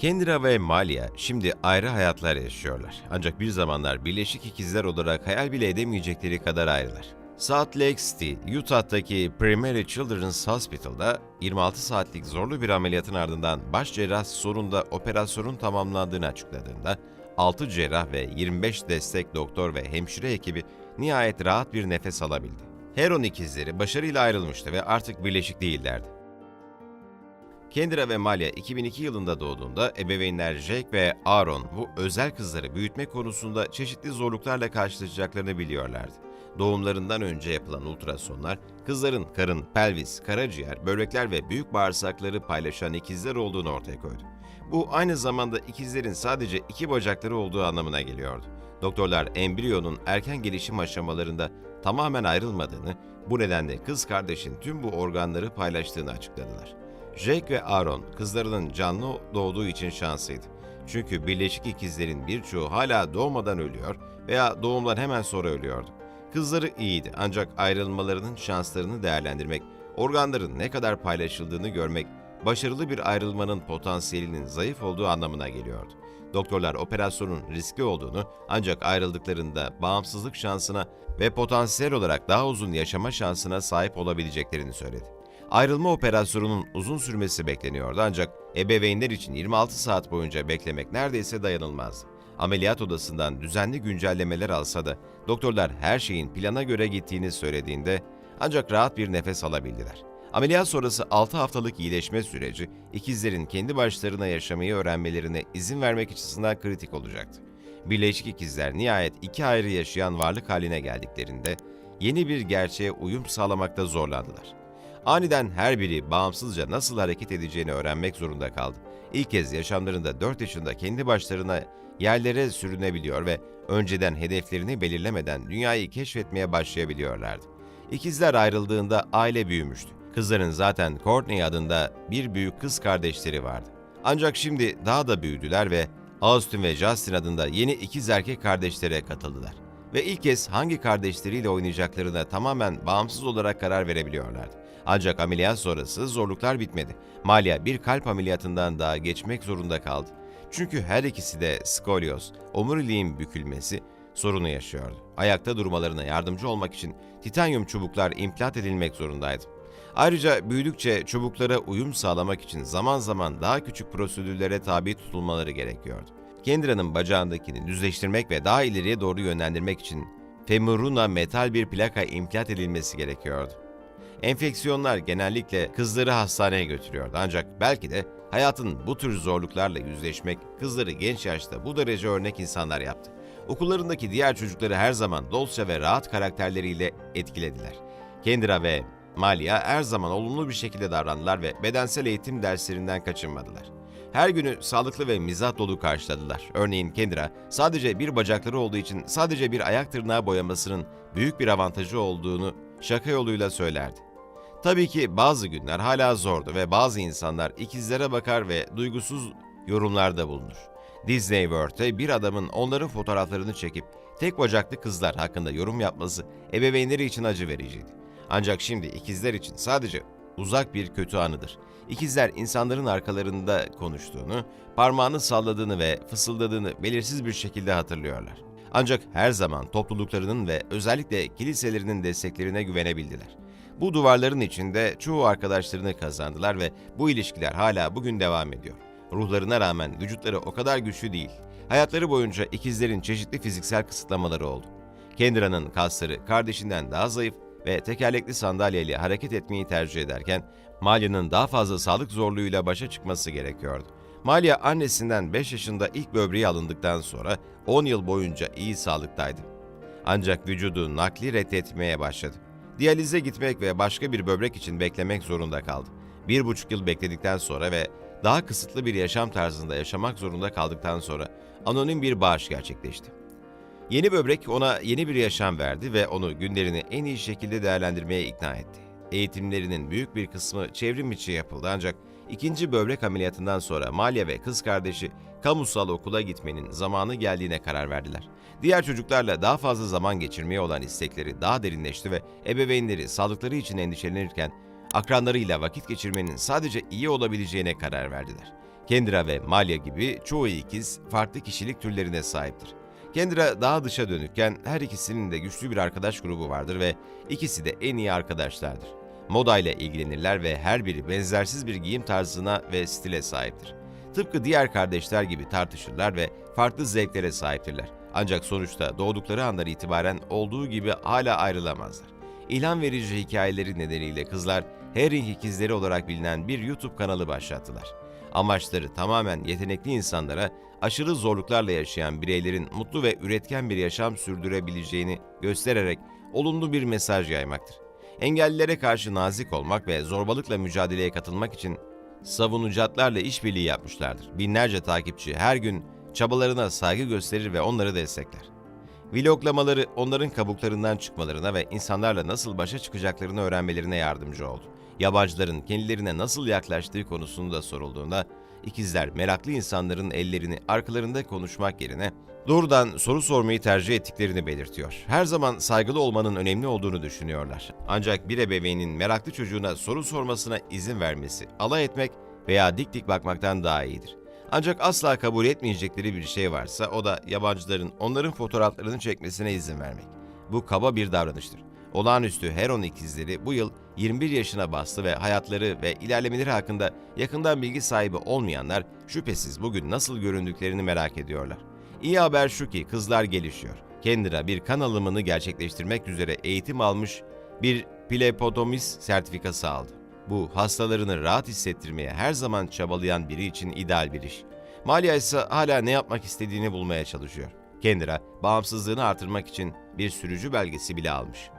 Kendra ve Malia şimdi ayrı hayatlar yaşıyorlar. Ancak bir zamanlar birleşik ikizler olarak hayal bile edemeyecekleri kadar ayrılar. Salt Lake City, Utah'taki Primary Children's Hospital'da 26 saatlik zorlu bir ameliyatın ardından baş cerrah sorunda operasyonun tamamlandığını açıkladığında 6 cerrah ve 25 destek doktor ve hemşire ekibi nihayet rahat bir nefes alabildi. Heron ikizleri başarıyla ayrılmıştı ve artık birleşik değillerdi. Kendra ve Malia 2002 yılında doğduğunda ebeveynler Jake ve Aaron bu özel kızları büyütme konusunda çeşitli zorluklarla karşılaşacaklarını biliyorlardı. Doğumlarından önce yapılan ultrasonlar, kızların karın, pelvis, karaciğer, böbrekler ve büyük bağırsakları paylaşan ikizler olduğunu ortaya koydu. Bu aynı zamanda ikizlerin sadece iki bacakları olduğu anlamına geliyordu. Doktorlar embriyonun erken gelişim aşamalarında tamamen ayrılmadığını, bu nedenle kız kardeşin tüm bu organları paylaştığını açıkladılar. Jake ve Aaron kızlarının canlı doğduğu için şanslıydı. Çünkü birleşik ikizlerin birçoğu hala doğmadan ölüyor veya doğumdan hemen sonra ölüyordu. Kızları iyiydi ancak ayrılmalarının şanslarını değerlendirmek, organların ne kadar paylaşıldığını görmek, başarılı bir ayrılmanın potansiyelinin zayıf olduğu anlamına geliyordu. Doktorlar operasyonun riskli olduğunu ancak ayrıldıklarında bağımsızlık şansına ve potansiyel olarak daha uzun yaşama şansına sahip olabileceklerini söyledi. Ayrılma operasyonunun uzun sürmesi bekleniyordu ancak ebeveynler için 26 saat boyunca beklemek neredeyse dayanılmazdı. Ameliyat odasından düzenli güncellemeler alsa da doktorlar her şeyin plana göre gittiğini söylediğinde ancak rahat bir nefes alabildiler. Ameliyat sonrası 6 haftalık iyileşme süreci ikizlerin kendi başlarına yaşamayı öğrenmelerine izin vermek açısından kritik olacaktı. Birleşik ikizler nihayet iki ayrı yaşayan varlık haline geldiklerinde yeni bir gerçeğe uyum sağlamakta zorlandılar. Aniden her biri bağımsızca nasıl hareket edeceğini öğrenmek zorunda kaldı. İlk kez yaşamlarında 4 yaşında kendi başlarına yerlere sürünebiliyor ve önceden hedeflerini belirlemeden dünyayı keşfetmeye başlayabiliyorlardı. İkizler ayrıldığında aile büyümüştü. Kızların zaten Courtney adında bir büyük kız kardeşleri vardı. Ancak şimdi daha da büyüdüler ve Austin ve Justin adında yeni ikiz erkek kardeşlere katıldılar. Ve ilk kez hangi kardeşleriyle oynayacaklarına tamamen bağımsız olarak karar verebiliyorlardı. Ancak ameliyat sonrası zorluklar bitmedi. Malia bir kalp ameliyatından daha geçmek zorunda kaldı. Çünkü her ikisi de skolyoz, omuriliğin bükülmesi sorunu yaşıyordu. Ayakta durmalarına yardımcı olmak için titanyum çubuklar implant edilmek zorundaydı. Ayrıca büyüdükçe çubuklara uyum sağlamak için zaman zaman daha küçük prosedürlere tabi tutulmaları gerekiyordu. Kendra'nın bacağındakini düzleştirmek ve daha ileriye doğru yönlendirmek için femuruna metal bir plaka implant edilmesi gerekiyordu. Enfeksiyonlar genellikle kızları hastaneye götürüyordu ancak belki de hayatın bu tür zorluklarla yüzleşmek kızları genç yaşta bu derece örnek insanlar yaptı. Okullarındaki diğer çocukları her zaman dolça ve rahat karakterleriyle etkilediler. Kendra ve Malia her zaman olumlu bir şekilde davrandılar ve bedensel eğitim derslerinden kaçınmadılar. Her günü sağlıklı ve mizah dolu karşıladılar. Örneğin Kendra sadece bir bacakları olduğu için sadece bir ayak tırnağı boyamasının büyük bir avantajı olduğunu şaka yoluyla söylerdi. Tabii ki bazı günler hala zordu ve bazı insanlar ikizlere bakar ve duygusuz yorumlarda bulunur. Disney World'te bir adamın onların fotoğraflarını çekip tek bacaklı kızlar hakkında yorum yapması ebeveynleri için acı vericiydi. Ancak şimdi ikizler için sadece uzak bir kötü anıdır. İkizler insanların arkalarında konuştuğunu, parmağını salladığını ve fısıldadığını belirsiz bir şekilde hatırlıyorlar. Ancak her zaman topluluklarının ve özellikle kiliselerinin desteklerine güvenebildiler. Bu duvarların içinde çoğu arkadaşlarını kazandılar ve bu ilişkiler hala bugün devam ediyor. Ruhlarına rağmen vücutları o kadar güçlü değil. Hayatları boyunca ikizlerin çeşitli fiziksel kısıtlamaları oldu. Kendra'nın kasları kardeşinden daha zayıf ve tekerlekli sandalyeyle hareket etmeyi tercih ederken Malia'nın daha fazla sağlık zorluğuyla başa çıkması gerekiyordu. Malia annesinden 5 yaşında ilk böbreği alındıktan sonra 10 yıl boyunca iyi sağlıktaydı. Ancak vücudu nakli reddetmeye başladı. Diyalize gitmek ve başka bir böbrek için beklemek zorunda kaldı. Bir buçuk yıl bekledikten sonra ve daha kısıtlı bir yaşam tarzında yaşamak zorunda kaldıktan sonra anonim bir bağış gerçekleşti. Yeni böbrek ona yeni bir yaşam verdi ve onu günlerini en iyi şekilde değerlendirmeye ikna etti. Eğitimlerinin büyük bir kısmı çevrim içi yapıldı ancak ikinci böbrek ameliyatından sonra Malia ve kız kardeşi kamusal okula gitmenin zamanı geldiğine karar verdiler. Diğer çocuklarla daha fazla zaman geçirmeye olan istekleri daha derinleşti ve ebeveynleri sağlıkları için endişelenirken akranlarıyla vakit geçirmenin sadece iyi olabileceğine karar verdiler. Kendra ve Malya gibi çoğu ikiz farklı kişilik türlerine sahiptir. Kendra daha dışa dönükken her ikisinin de güçlü bir arkadaş grubu vardır ve ikisi de en iyi arkadaşlardır. Moda ile ilgilenirler ve her biri benzersiz bir giyim tarzına ve stile sahiptir. Tıpkı diğer kardeşler gibi tartışırlar ve farklı zevklere sahiptirler. Ancak sonuçta doğdukları andan itibaren olduğu gibi hala ayrılamazlar. İlham verici hikayeleri nedeniyle kızlar Herring ikizleri olarak bilinen bir YouTube kanalı başlattılar. Amaçları tamamen yetenekli insanlara aşırı zorluklarla yaşayan bireylerin mutlu ve üretken bir yaşam sürdürebileceğini göstererek olumlu bir mesaj yaymaktır. Engellilere karşı nazik olmak ve zorbalıkla mücadeleye katılmak için savunucatlarla işbirliği yapmışlardır. Binlerce takipçi her gün çabalarına saygı gösterir ve onları destekler. Vloglamaları onların kabuklarından çıkmalarına ve insanlarla nasıl başa çıkacaklarını öğrenmelerine yardımcı oldu. Yabancıların kendilerine nasıl yaklaştığı konusunda sorulduğunda ikizler meraklı insanların ellerini arkalarında konuşmak yerine doğrudan soru sormayı tercih ettiklerini belirtiyor. Her zaman saygılı olmanın önemli olduğunu düşünüyorlar. Ancak bir ebeveynin meraklı çocuğuna soru sormasına izin vermesi, alay etmek veya dik dik bakmaktan daha iyidir. Ancak asla kabul etmeyecekleri bir şey varsa o da yabancıların onların fotoğraflarını çekmesine izin vermek. Bu kaba bir davranıştır. Olağanüstü Heron ikizleri bu yıl 21 yaşına bastı ve hayatları ve ilerlemeleri hakkında yakından bilgi sahibi olmayanlar şüphesiz bugün nasıl göründüklerini merak ediyorlar. İyi haber şu ki kızlar gelişiyor. Kendira bir kan alımını gerçekleştirmek üzere eğitim almış bir plepotomis sertifikası aldı. Bu hastalarını rahat hissettirmeye her zaman çabalayan biri için ideal bir iş. Malia ise hala ne yapmak istediğini bulmaya çalışıyor. Kendira bağımsızlığını artırmak için bir sürücü belgesi bile almış.